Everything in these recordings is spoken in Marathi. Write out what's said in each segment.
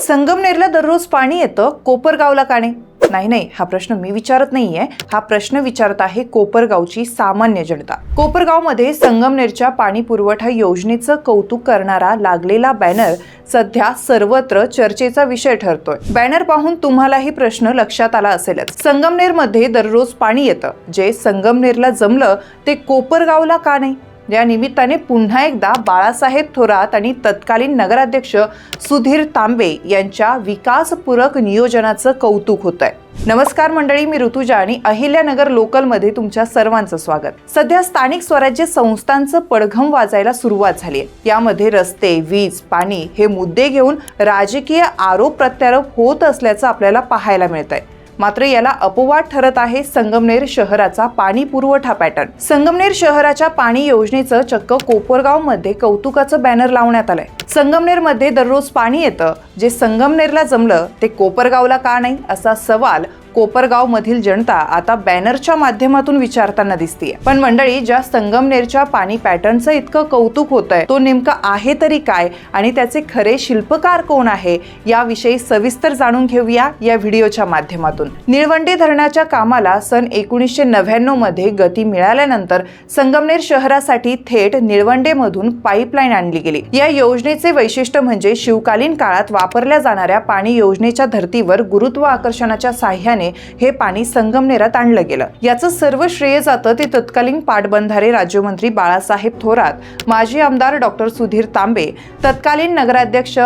संगमनेरला दररोज पाणी येतं कोपरगावला का नाही? नाही नाही हा प्रश्न मी विचारत नाहीये. हा प्रश्न विचारत आहे कोपरगावची सामान्य जनता. कोपरगावमध्ये संगमनेरच्या पाणी पुरवठा योजनेचं कौतुक करणारा लागलेला बॅनर सध्या सर्वत्र चर्चेचा विषय ठरतोय. बॅनर पाहून तुम्हालाही प्रश्न लक्षात आला असेलच. संगमनेरमध्ये दररोज पाणी येतं. जे संगमनेरला जमलं ते कोपरगावला का नाही? या निमित्ताने पुन्हा एकदा बाळासाहेब थोरात आणि तत्कालीन नगराध्यक्ष सुधीर तांबे यांच्या विकासपूरक नियोजनाचं कौतुक होत आहे नमस्कार मंडळी मी ऋतुजा आणि अहिल्यानगर लोकलमध्ये तुमच्या सर्वांचं स्वागत. सध्या स्थानिक स्वराज्य संस्थांचं पडघम वाजायला सुरुवात झाली आहे यामध्ये रस्ते वीज पाणी हे मुद्दे घेऊन राजकीय आरोप प्रत्यारोप होत असल्याचं आपल्याला पाहायला मिळत आहे मात्र याला अपवाद ठरत आहे संगमनेर शहराचा पाणी पुरवठा पॅटर्न. संगमनेर शहराच्या पाणी योजनेचं चक्क कोपरगावमध्ये कौतुकाचं बॅनर लावण्यात आलंय. संगमनेरमध्ये दररोज पाणी येतं. जे संगमनेरला जमलं ते कोपरगावला का नाही असा सवाल कोपरगाव मधील जनता आता बॅनरच्या माध्यमातून विचारताना दिसतीये. पण मंडळी ज्या संगमनेरच्या पाणी पॅटर्नचं इतकं कौतुक होत आहे तो नेमका आहे तरी काय आणि त्याचे खरे शिल्पकार कोण आहे याविषयी सविस्तर जाणून घेऊया या व्हिडिओच्या माध्यमातून. निळवंडे धरणाच्या कामाला सन एकोणीसशे नव्याण्णवमध्ये गती मिळाल्यानंतर संगमनेर शहरासाठी थेट निळवंडेमधून पाईपलाईन आणली गेली. या योजनेचे वैशिष्ट्य म्हणजे शिवकालीन काळात वापरल्या जाणाऱ्या पाणी योजनेच्या धर्तीवर गुरुत्व आकर्षणाच्या साह्याने हे पाणी संगमनेरात आणलं गेलं. याचं सर्व श्रेय जातं ते तत्कालीन पाटबंधारे राज्यमंत्री बाळासाहेब थोरात माजी आमदार डॉक्टर सुधीर तांबे तत्कालीन नगराध्यक्ष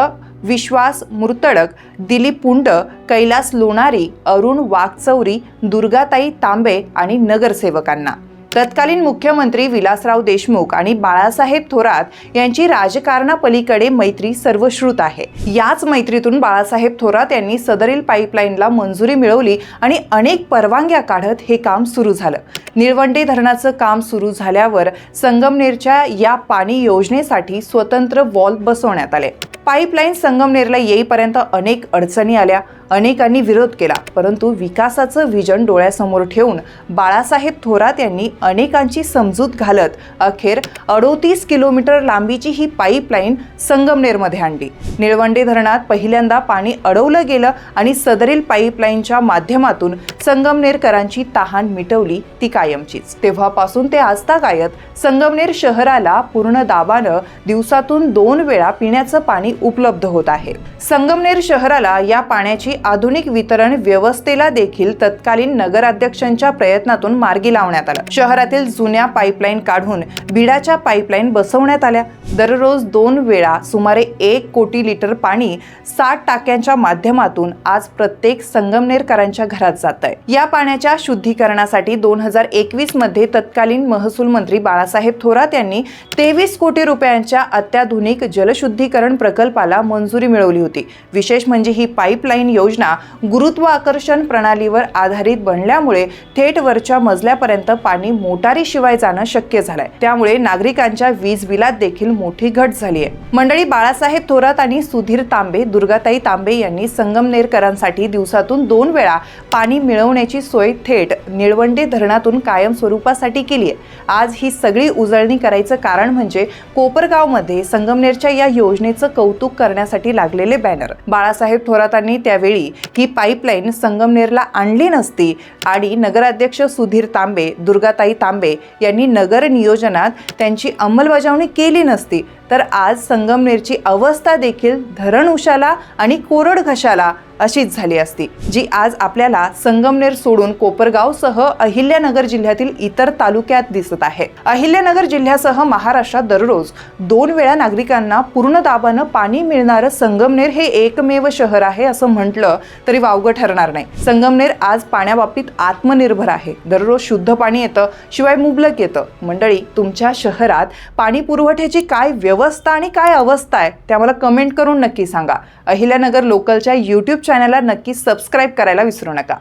विश्वास मुर्तडक दिलीप पुंड कैलास लोणारी अरुण वाघचौरी दुर्गाताई तांबे आणि नगरसेवकांना. तत्कालीन मुख्यमंत्री विलासराव देशमुख आणि बाळासाहेब थोरात यांची राजकारणापलीकडे मैत्री सर्वश्रुत आहे. याच मैत्रीतून बाळासाहेब थोरात यांनी सदरील पाईपलाईनला मंजुरी मिळवली आणि अनेक परवानग्या काढत हे काम सुरू झालं. निळवंडे धरणाचं काम सुरू झाल्यावर संगमनेरच्या या पाणी योजनेसाठी स्वतंत्र वॉल बसवण्यात आले. पाईपलाईन संगमनेरला येईपर्यंत अनेक अडचणी आल्या. अनेकांनी विरोध केला परंतु विकासाचं विजन डोळ्यासमोर ठेवून बाळासाहेब थोरात यांनी अनेकांची समजूत घालत अखेर अडोतीस किलोमीटर लांबीची ही पाईपलाईन संगमनेरमध्ये आणली. निळवंडे धरणात पहिल्यांदा पाणी अडवलं गेलं आणि सदरील पाईपलाईनच्या माध्यमातून संगमनेरकरांची तहान मिटवली ती कायमचीच. तेव्हापासून ते आजतागायत संगमनेर शहराला पूर्ण दाबानं दिवसातून दोन वेळा पिण्याचं पाणी उपलब्ध होत आहे. संगमनेर शहराला या पाण्याची आधुनिक वितरण व्यवस्थेला देखील तत्कालीन नगराध्यक्षांच्या प्रयत्नातून मार्गी लावण्यात आलं. शहरातील जुन्या पाईपलाईन काढून बिडाच्या पाईपलाईन बसवण्यात आल्या. दररोज दोन वेळा सुमारे एक कोटी लिटर पाणी सात टाक्यांच्या माध्यमातून आज प्रत्येक संगमनेरकरांच्या घरात जात आहे या पाण्याच्या शुद्धीकरणासाठी दोन हजार एकवीसमध्ये तत्कालीन महसूल मंत्री बाळासाहेब थोरात यांनी तेवीस कोटी रुपयांच्या अत्याधुनिक जलशुद्धीकरण प्रकल्पाला मंजुरी मिळवली होती. विशेष म्हणजे ही पाईपलाईन योजना गुरुत्वाकर्षण प्रणालीवर आधारित बनल्यामुळे थेट वरच्या मजल्यापर्यंत पाणी मोटारीशिवाय जाणं शक्य झालंय. त्यामुळे नागरिकांच्या वीज बिलात देखील मोठी घट झाली आहे. मंडळी बाळासाहेब थोरात आणि सुधीर तांबे दुर्गाताई तांबे यांनी संगमनेरकरांसाठी दिवसातून दोन वेळा पाणी मिळवण्याची सोय थेट निळवंडे धरणातून कायम स्वरूपासाठी केली आहे. आज ही सगळी उजळणी करायचं कारण म्हणजे कोपरगावमध्ये संगमनेरच्या या योजनेचं कौतुक करण्यासाठी लागलेले बॅनर. बाळासाहेब थोरातांनी त्यावेळी ही पाईपलाईन संगमनेरला आणली नसती. आणि नगराध्यक्ष सुधीर तांबे दुर्गाताई तांबे यांनी नगर नियोजनात त्यांची अंमलबजावणी केली नसती. तर आज संगमनेरची अवस्था देखील धरण उशाला आणि कोरड घशाला अशीच झाली असती जी आज आपल्याला संगमनेर सोडून कोपरगावसह अहिल्यानगर जिल्ह्यातील इतर तालुक्यात दिसत आहे. अहिल्यानगर जिल्ह्यासह महाराष्ट्रात दररोज दोन वेळा नागरिकांना पूर्ण दाबानं पाणी मिळणारं संगमनेर हे एकमेव शहर आहे असं म्हटलं तरी वावगं ठरणार नाही. संगमनेर आज पाण्याबाबतीत आत्मनिर्भर आहे. दररोज शुद्ध पाणी येतं शिवाय मुबलक येतं. मंडळी तुमच्या शहरात पाणी पुरवठ्याची काय व्यवस्था आणि काय अवस्था आहे त्या मला कमेंट करून नक्की सांगा. अहिल्यानगर लोकलच्या यूट्यूब यूट्यूब चॅनलला नक्की सबस्क्राईब करायला विसरू नका.